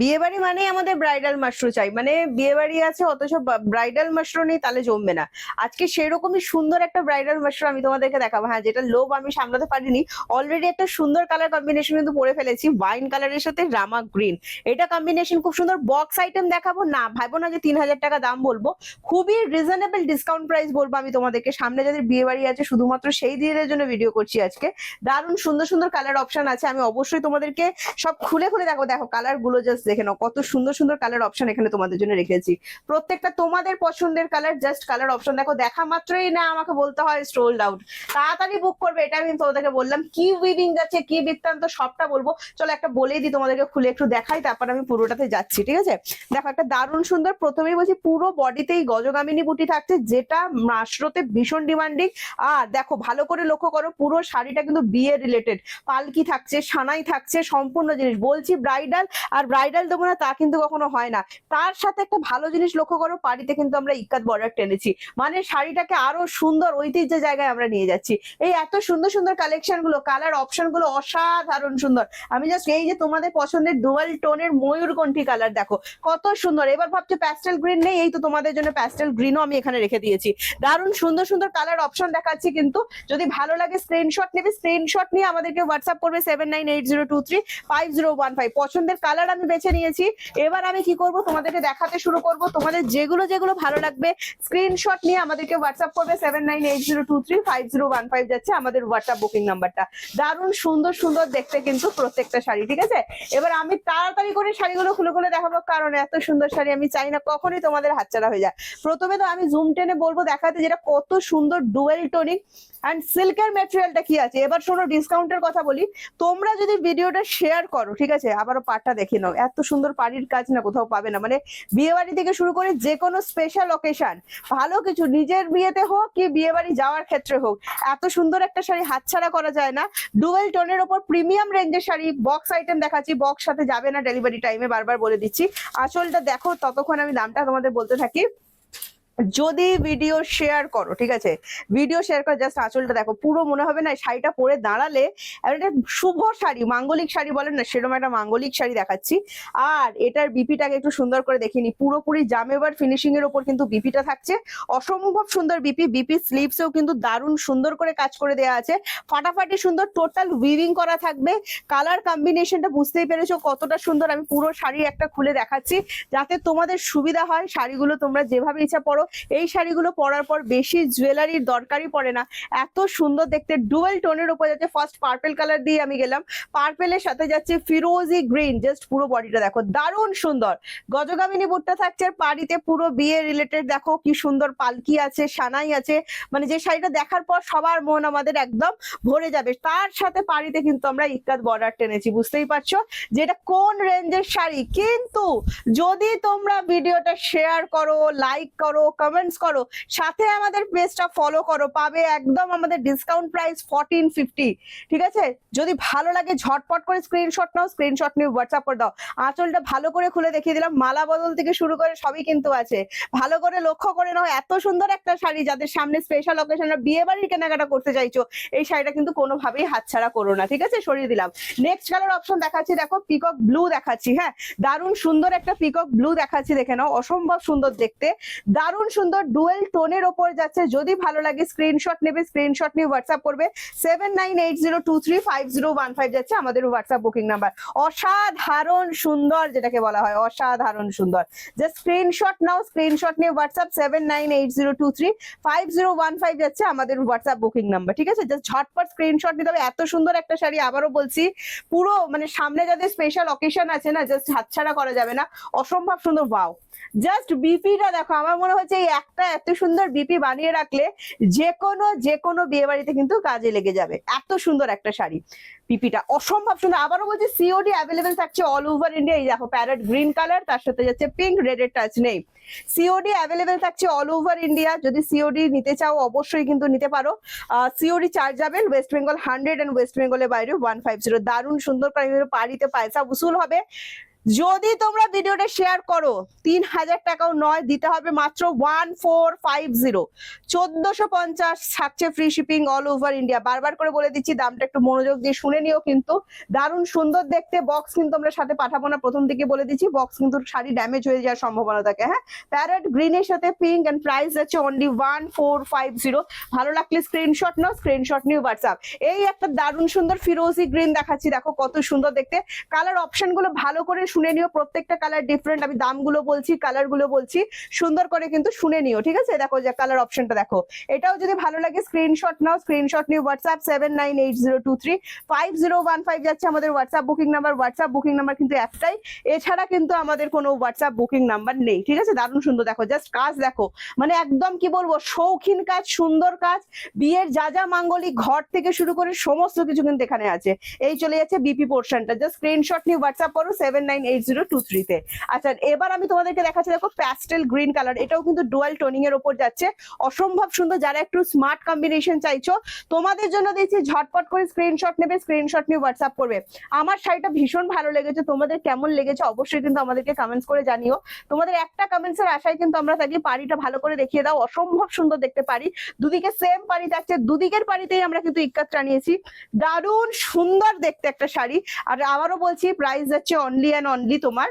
বিয়ে বাড়ি মানেই আমাদের ব্রাইডাল মাশরু চাই। মানে বিয়ে বাড়ি আছে, অথচ ব্রাইডাল মাশরু নেই, তাহলে জমবে না। আজকে সেরকমই সুন্দর একটা ব্রাইডাল মাশরু আমি তোমাদেরকে দেখাবো। হ্যাঁ যেটা লোভ আমি সামলাতে পারিনি। অলরেডি একটা সুন্দর কালার কম্বিনেশন কিন্তু পরে ফেলেছি। ওয়াইন কালারের সাথে রামা গ্রিন এটা কম্বিনেশন খুব সুন্দর বক্স আইটেম দেখাবো। না, ভাবো না যে তিন হাজার টাকা দাম বলব। খুবই রিজনেবল ডিসকাউন্ট প্রাইস বলব আমি তোমাদেরকে। সামনে যাদের বিয়ে বাড়ি আছে, শুধুমাত্র সেই দিনের জন্য ভিডিও করছি আজকে। দারুণ সুন্দর সুন্দর কালার অপশন আছে। আমি অবশ্যই তোমাদেরকে সব খুলে খুলে দেখো। দেখো কালারগুলো জাস্ট দেখে নাও, কত সুন্দর সুন্দর কালার অপশন এখানে তোমাদের জন্য রেখেছি। প্রত্যেকটা তোমাদের পছন্দের কালার জাস্ট কালার অপশন দেখো, দেখা মাত্রই না আমাকে বলতে হয় স্ট্রোল আউট তাড়াতাড়ি বুক করবে, এটা আমি তোমাদেরকে বললাম। কি উইভিং যাচ্ছে, কি বৃত্তান্ত, সবটা বলব। চলো একটা বলেই দিই তোমাদেরকে, খুলে একটু দেখাই, তারপর আমি পুরোটাতে যাচ্ছি, ঠিক আছে? দেখো, একটা দারুণ সুন্দর, প্রথমেই বলছি পুরো বডিতেই গজগামিনী বুটি থাকছে, যেটা মাসরোতে ভীষণ ডিমান্ডিং আর দেখো, ভালো করে লক্ষ্য করো, পুরো শাড়িটা কিন্তু বিয়ে রিলেটেড পালকি থাকছে, সানাই থাকছে, সম্পূর্ণ জিনিস। বলছি ব্রাইডাল আর ব্রাইডাল দেবো না, তা কিন্তু কখনো হয় না। তার সাথে একটা ভালো জিনিস লক্ষ্য করো, পাড়িতে কিন্তু আমরা ইক্কাত বর্ডার টেনেছি। মানে শাড়িটাকে আরও সুন্দর ঐতিহ্য জায়গায় আমরা নিয়ে যাচ্ছি। এই এত সুন্দর সুন্দর কালেকশনগুলো কালার অপশনগুলো অসাধারণ সুন্দর। আমি জাস্ট এই যে তোমাদের পছন্দের ডুয়াল টোনের ময়ূরকণ্ঠী কালার দেখো, কত সুন্দর। এবার ভাবছ প্যাস্টেল গ্রিন নেই, এই তো তোমাদের জন্য প্যাস্টেল গ্রিনও আমি এখানে রেখে দিয়েছি। দারুণ সুন্দর সুন্দর কালার অপশন দেখাচ্ছি কিন্তু, যদি ভালো লাগে স্ক্রিনশট নেবে স্ক্রিনশট নিয়ে আমাদেরকে হোয়াটসঅ্যাপ করবে seven nine eight zero two three five zero one five পছন্দের কালার আমি বেছে নিয়েছি। এবার আমি কি করব? তোমাদেরকে দেখাতে শুরু করব। তোমাদের যেগুলো যেগুলো ভালো লাগবে স্ক্রিনশট নিয়ে আমাদেরকে হোয়াটসঅ্যাপ করবে। Seven nine eight zero two three five zero one five যাচ্ছে আমাদের হোয়াটসঅ্যাপ বুকিং নাম্বারটা দারুণ সুন্দর সুন্দর দেখতে কিন্তু প্রত্যেকটা শাড়ি, ঠিক আছে? এবার আমি তাড়াতাড়ি করে শাড়িগুলো খুলে খুলে দেখাবো, কারণ এত সুন্দর শাড়ি আমি চাই না, কখনোই তোমাদের হাতছাড়া হয়ে যায় প্রথমে তো আমি জুম টেনে বলব দেখাতে যেটা কত সুন্দর ডুয়েল টোনিক অ্যান্ড সিল্কের ম্যাটেরিয়ালটা কি আছে? এবার শোনো ডিসকাউন্টের কথা বলি। তোমরা যদি ভিডিওটা শেয়ার করো, ঠিক আছে? আবারও পাটটা দেখে নাও। এত সুন্দর পাড়ির কাজ না কোথাও পাবে না। মানে বিয়ে বাড়ি থেকে শুরু করে যে কোনো স্পেশাল অকেশন ভালো কিছু, নিজের বিয়েতে হোক কি বিয়ে বাড়ি যাওয়ার ক্ষেত্রে হোক, এত সুন্দর একটা শাড়ি হাতছাড়া করা যায় না। ডুয়েল টোনের ওপর প্রিমিয়াম রেঞ্জের শাড়ি বক্স আইটেম দেখাচ্ছি বক্স সাথে যাবে না ডেলিভারি টাইমে বারবার বলে দিচ্ছি। আসলটা দেখো, ততক্ষণ আমি দামটা তোমাদের বলতে থাকি। যদি ভিডিও শেয়ার করো, ঠিক আছে? ভিডিও শেয়ার করো জাস্ট আঁচলটা দেখো, পুরো মনে হবে না শাড়িটা পরে দাঁড়ালে একটা শুভ শাড়ি, মাঙ্গলিক শাড়ি বলেন না, সেরকম একটা মাঙ্গলিক শাড়ি দেখাচ্ছি। আর এটার বিপিটাকে একটু সুন্দর করে দেখিনি পুরোপুরি জামেবার ফিনিশিং এর ওপর কিন্তু বিপিটা থাকছে। অসম্ভব সুন্দর বিপি বিপি স্লিভসেও কিন্তু দারুণ সুন্দর করে কাজ করে দেওয়া আছে। ফাটাফাটি সুন্দর টোটাল উইভিং করা থাকবে। কালার কম্বিনেশনটা বুঝতেই পেরেছ কতটা সুন্দর, আমি পুরো শাড়ি একটা খুলে দেখাচ্ছি। যাতে তোমাদের সুবিধা হয়, শাড়িগুলো তোমরা যেভাবে ইচ্ছা পরো এই শাড়িগুলো পরার পর বেশি জুয়েলারির দরকারই পড়ে না। এত সুন্দর দেখতে ডুয়েল টোনের উপর যাচ্ছে ফার্স্ট পার্পেল কালার দিয়ে আমি গেলাম। পার্পেলের সাথে যাচ্ছে ফিরোজি গ্রিন জাস্ট পুরো বডিটা দেখো, দারুণ সুন্দর। গজগামিনী বুটটা থাকছে পাড়িতে পুরো বিয়ে রিলেটেড দেখো কি সুন্দর পালকি আছে, সানাই আছে। মানে যে শাড়িটা দেখার পর সবার মন আমাদের একদম ভরে যাবে। তার সাথে পাড়িতে কিন্তু আমরা ইক্কাত বর্ডার টেনেছি, বুঝতেই পারছ? যে এটা কোন রেঞ্জের শাড়ি? কিন্তু যদি তোমরা ভিডিওটা শেয়ার করো লাইক করো কমেন্টস করো। সাথে আমাদের পেজটা ফলো করো, পাবে একদম আমাদের ডিসকাউন্ট প্রাইস ফোরটিন ফিফটি ঠিক আছে? যদি ভালো লাগে, ঝটপট করে স্ক্রিনশট নাও স্ক্রিনশট নিয়ে হোয়াটসঅ্যাপ করে দাও। আঁচলটা ভালো করে খুলে দেখিয়ে দিলাম, মালা বদল থেকে শুরু করে সবই কিন্তু আছে। ভালো করে লক্ষ্য করে নাও, এত সুন্দর একটা শাড়ি, যাদের সামনে স্পেশাল অকেশনে বিয়ে বাড়ির কেনাকাটা করতে চাইছো, এই শাড়িটা কিন্তু কোনোভাবেই হাতছাড়া করো না, ঠিক আছে? সরিয়ে দিলাম। নেক্সট কালার অপশন দেখাচ্ছি, দেখো পিকক ব্লু দেখাচ্ছি হ্যাঁ? দারুণ সুন্দর একটা পিকক ব্লু দেখাচ্ছি, দেখে নাও, অসম্ভব সুন্দর দেখতে। দারুণ সুন্দর ডুয়েল টোনের ওপর যাচ্ছে। যদি ভালো লাগে স্ক্রিনশট নেবে স্ক্রিনশট নিয়ে হোয়াটসঅ্যাপ করবে। Seven nine eight zero two three five zero one five যাচ্ছে আমাদের হোয়াটসঅ্যাপ বুকিং নাম্বার অসাধারণ সুন্দর যেটাকে বলা হয়, অসাধারণ সুন্দর। যে স্ক্রিনশট নাও স্ক্রিনশট নিয়ে WhatsApp seven nine eight zero two three five zero one five যাচ্ছে আমাদের হোয়াটসঅ্যাপ বুকিং নাম্বার ঠিক আছে? জাস্ট ঝটপট স্ক্রিনশট নিতে হবে। এত সুন্দর একটা শাড়ি আবারও বলছি, পুরো মানে সামনে যাদের স্পেশাল অকেশন আছে না জাস্ট হাতছাড়া করা যাবে না। অসম্ভব সুন্দর বাও জাস্ট বিপিটা দেখো, আমার মনে হচ্ছে এই একটা এত সুন্দর বিপি বানিয়ে রাখলে যে কোনো যে কোনো বিয়ে বাড়িতে কিন্তু কাজে লেগে যাবে। এত সুন্দর একটা শাড়ি পিপিটা অসম্ভব সুন্দর। আবারও বলছি সিওডি অ্যাভেলেবেল থাকছে অল ওভার ইন্ডিয়া এই দেখো প্যারেট গ্রিন কালার তার সাথে যাচ্ছে পিঙ্ক রেডের টাচ নেই। সিওডি অ্যাভেলেবেল থাকছে অল ওভার ইন্ডিয়া যদি সিওডি নিতে চাও, অবশ্যই কিন্তু নিতে পারো। COD chargeable West Bengal hundred and West বেঙ্গলের বাইরে ওয়ান ফাইভ জিরো দারুণ সুন্দর পাড়িতে পয়সা উসুল হবে। যদি তোমরা ভিডিওটা শেয়ার করো তিন হাজার টাকাও নয়, দিতে হবে মাত্র ওয়ান ফোর ফাইভ জিরো চোদ্দশো পঞ্চাশ থাকছে free shipping all over India বারবার করে বলে দিচ্ছি, দামটা একটু মনোযোগ দিয়ে শুনে নিও কিন্তু। দারুণ সুন্দর দেখতে বক্স কিন্তু আমরা সাথে পাঠাবো না। প্রথম দিকে বলে দিচ্ছি বক্স কিন্তু শাড়ি ড্যামেজ হয়ে যাওয়ার সম্ভাবনা থাকে হ্যাঁ? প্যারেট গ্রিনের সাথে পিঙ্ক অ্যান্ড প্রাইস আছে only one four five zero ভালো লাগলে স্ক্রিনশট নাও স্ক্রিনশট নিও হোয়াটসঅ্যাপ এই একটা দারুণ সুন্দর ফিরোজি গ্রিন দেখাচ্ছি, দেখো কত সুন্দর দেখতে। কালার অপশনগুলো ভালো করে শুনে নিও, প্রত্যেকটা কালার ডিফারেন্ট আমি দামগুলো বলছি কালারগুলো বলছি, সুন্দর করে কিন্তু শুনে নিও, ঠিক আছে? দেখো যে কালার অপশনটা দেখো। এটাও যদি ভালো লাগে স্ক্রিনশট নাও স্ক্রিনশট নিও WhatsApp seven nine eight zero two three five zero one five যাচ্ছে আমাদের WhatsApp booking number WhatsApp booking number কিন্তু একটাই। এছাড়া কিন্তু আমাদের কোনো হোয়াটসঅ্যাপ বুকিং নাম্বার নেই, ঠিক আছে? দারুণ সুন্দর, দেখো জাস্ট কাজ দেখো। মানে একদম কি বলব, শৌখিন কাজ, সুন্দর কাজ, বিয়ের যা যা মাঙ্গলিক ঘর থেকে শুরু করে সমস্ত কিছু কিন্তু এখানে আছে। এই চলে যাচ্ছে বিপি পোর্শনটা জাস্ট স্ক্রিনশট নিয়ে হোয়াটসঅ্যাপ করো seven nine eight zero two থ্রিতে আচ্ছা এবার আমি তোমাদেরকে দেখাচ্ছি, দেখো প্যাস্টেল গ্রিন কালার এটাও কিন্তু ডুয়াল টোনিং এর ওপর যাচ্ছে। অসম্ভব সুন্দর, যারা একটু স্মার্ট কম্বিনেশন চাইছো, তোমাদের জন্য দিচ্ছি ঝটপট করে স্ক্রিনশট নেবে স্ক্রিনশট নিয়ে হোয়াটসঅ্যাপ করবে। আমার শাড়িটা ভীষণ ভালো লেগেছে, তোমাদের কেমন লেগেছে অবশ্যই কিন্তু আমাদেরকে কমেন্টস করে জানিও। তোমাদের একটা কমেন্টস এর আশায় কিন্তু আমরা থাকি পাড়িটা ভালো করে দেখিয়ে দাও, অসম্ভব সুন্দর দেখতে পারি। দুদিকে সেম পাড়ি থাকছে দুদিকের পাড়িতেই আমরা কিন্তু ইক্কাতটা নিয়েছি দারুণ সুন্দর দেখতে একটা শাড়ি। আর আবারও বলছি প্রাইস যাচ্ছে অনলি অ্যান্ড অনলি তোমার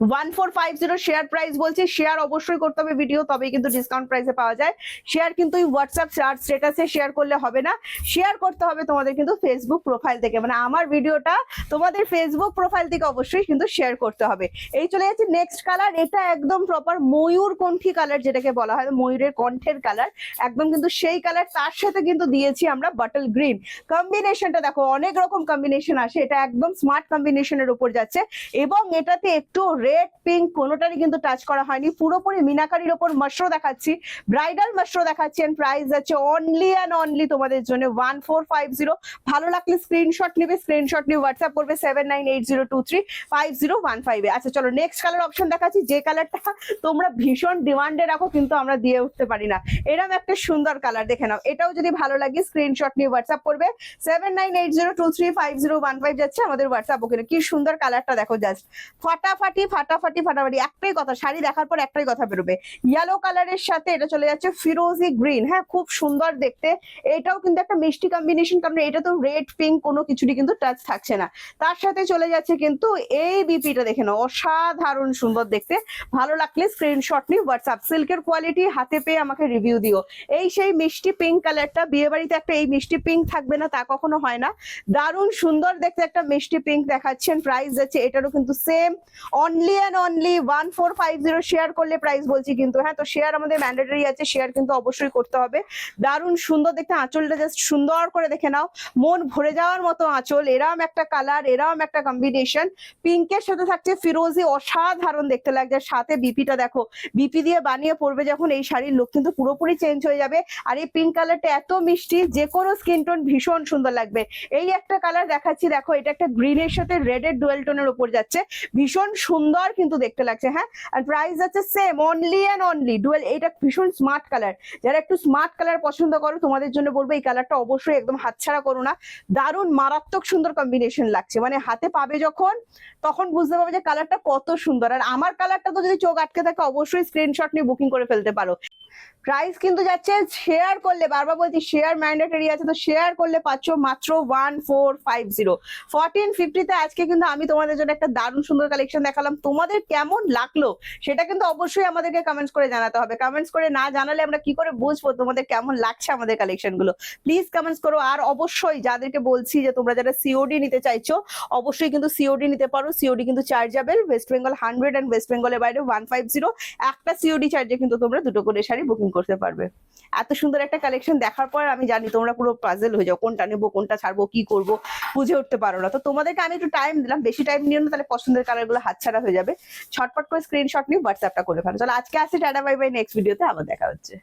one four five zero share price বলছি। শেয়ার অবশ্যই করতে হবে ভিডিও তবেই কিন্তু ডিসকাউন্ট প্রাইসে পাওয়া যায়। শেয়ার কিন্তু হোয়াটসঅ্যাপ চার্জ স্টেটাসে শেয়ার করলে হবে না। শেয়ার করতে হবে তোমাদের কিন্তু ফেসবুক প্রোফাইল থেকে। মানে আমার ভিডিওটা তোমাদের ফেসবুক প্রোফাইল থেকে অবশ্যই কিন্তু শেয়ার করতে হবে। এই চলে যাচ্ছে নেক্সট কালার এটা একদম প্রপার ময়ূর কণ্ঠী কালার যেটাকে বলা হয়। ময়ূরের কণ্ঠের কালার একদম কিন্তু সেই কালার তার সাথে কিন্তু দিয়েছি আমরা বাটল গ্রিন কম্বিনেশনটা দেখো, অনেক রকম কম্বিনেশন আসে। এটা একদম স্মার্ট কম্বিনেশনের উপর যাচ্ছে। এবং এটাতে একটু রেড পিঙ্ক কোনোটারই কিন্তু টাচ করা হয়নি। পুরোপুরি মিনাকারির ওপর মাশরো দেখাচ্ছি। ব্রাইডাল মাশরো দেখাচ্ছি এন্ড প্রাইস আছে অনলি অ্যান্ড অনলি তোমাদের জন্য ওয়ান ফোর ফাইভ জিরো ভালো লাগলে স্ক্রিনশট নেবে স্ক্রিনশট নিয়ে হোয়াটসঅ্যাপ করবে seven nine eight zero two three five zero one ফাইভে আচ্ছা চলো নেক্সট কালার অপশন দেখাচ্ছি। যে কালারটা তোমরা ভীষণ ডিমান্ডে রাখো, কিন্তু আমরা দিয়ে উঠতে পারি না। এরকম একটা সুন্দর কালার দেখে নাও। এটাও যদি ভালো লাগে স্ক্রিনশট নিয়ে হোয়াটসঅ্যাপ করবে। Seven nine eight zero two three five zero one five যাচ্ছে আমাদের হোয়াটসঅ্যাপ ওখানে। কি সুন্দর কালারটা দেখো জাস্ট ফাটাফাটি ফাটাফাটি ফাটাফাটি, একটাই কথা, শাড়ি দেখার পর একটাই কথা বেরোবে। ইয়েলো কালারের সাথে এটা চলে যাচ্ছে ফিরোজি গ্রিন হ্যাঁ খুব সুন্দর দেখতে। এটাও কিন্তু একটা মিষ্টি কম্বিনেশন কারণ এটা তো রেড পিঙ্ক কোনো কিছুরই কিন্তু টাচ থাকছে না। তার সাথে চলে যাচ্ছে কিন্তু এই বিপিটা দেখে নাও, অসাধারণ সুন্দর দেখতে। ভালো লাগলে স্ক্রিনশট নিয়ে হোয়াটসঅ্যাপ সিল্কের কোয়ালিটি হাতে পেয়ে আমাকে রিভিউ দিও। এই সেই মিষ্টি পিঙ্ক কালারটা বিয়ে বাড়িতে একটা এই মিষ্টি পিঙ্ক থাকবে না, তা কখনো হয় না। দারুণ সুন্দর দেখতে একটা মিষ্টি পিঙ্ক দেখাচ্ছেন প্রাইস যাচ্ছে, এটারও কিন্তু same only and only one four five zero share করলে প্রাইস বলছি কিন্তু হ্যাঁ তো শেয়ার আমাদের ম্যান্ডেটরি আছে শেয়ার কিন্তু অবশ্যই করতে হবে। দারুণ সুন্দর দেখতে, আঁচলটা জাস্ট সুন্দর করে দেখে নাও। মন ভরে যাওয়ার মতো আঁচল, এরম একটা কালার এরম একটা কম্বিনেশন পিঙ্কের সাথে থাকছে ফিরোজি, অসাধারণ দেখতে লাগছে। সাথে বিপিটা দেখো বিপি দিয়ে বানিয়ে পড়বে যখন এই শাড়ির লুক কিন্তু পুরোপুরি চেঞ্জ হয়ে যাবে। আর এই পিঙ্ক কালারটা এত মিষ্টি, যে কোনো স্কিন টোন ভীষণ সুন্দর লাগবে। এই একটা কালার দেখাচ্ছি, দেখো, এটা একটা গ্রিনের সাথে রেডের ডুয়েল টোনের উপর যাচ্ছে। ভীষণ সুন্দর কিন্তু দেখতে লাগছে হ্যাঁ? আর প্রাইস আছে same only and only dual এটা ভীষণ স্মার্ট কালার যারা একটু স্মার্ট কালার পছন্দ করো, তোমাদের জন্য বলব এই কালারটা অবশ্যই একদম হাতছাড়া করো না। দারুণ মারাত্মক সুন্দর কম্বিনেশন লাগছে। মানে হাতে পাবে যখন, তখন বুঝতে পারবে যে কালারটা কত সুন্দর। আর আমার কালারটা তো যদি চোখ আটকে থাকে, অবশ্যই স্ক্রিনশট নিয়ে বুকিং করে ফেলতে পারো। প্রাইস কিন্তু যাচ্ছে শেয়ার করলে, বারবার বলছি শেয়ার ম্যান্ডেটরি আছে, তো শেয়ার করলে পাচ্ছ মাত্র one four five zero fourteen ফিফটিতে আজকে কিন্তু আমি তোমাদের জন্য একটা দারুণ সুন্দর কালেকশন দেখালাম। তোমাদের কেমন লাগল, সেটা কিন্তু অবশ্যই আমাদেরকে কমেন্টস করে জানাতে হবে। কমেন্টস করে না জানালে আমরা কি করে বুঝব তোমাদের কেমন লাগছে আমাদের কালেকশনগুলো? প্লিজ কমেন্টস করো, আর অবশ্যই যাদেরকে বলছি যে তোমরা যারা সিওডি নিতে চাইছো, অবশ্যই কিন্তু সিওডি নিতে পারো। সিওডি কিন্তু chargeable West Bengal hundred and West বেঙ্গলের বাইরে ওয়ান ফাইভ জিরো একটা সিওডি চার্জে কিন্তু তোমরা দুটো করে শাড়ি বুকিং করতে পারবে। এত সুন্দর একটা কালেকশন দেখার পর আমি জানি তোমরা পুরো পাজেল হয়ে যাও, কোনটা নেব, কোনটা ছাড়বো, কি করব, বুঝে উঠতে পারো না। তো তোমাদেরকে আমি একটু টাইম দিলাম, বেশি টাইম নিও না, তাহলে পছন্দের কালারগুলো হাতছাড়া হয়ে যাবে। ছটপট করে স্ক্রিনশট নিয়ে হোয়াটসঅ্যাপটা করে ফেলো। চলো আজকে আসি টাটা বাই বাই নেক্সট ভিডিওতে আবার দেখা হচ্ছে।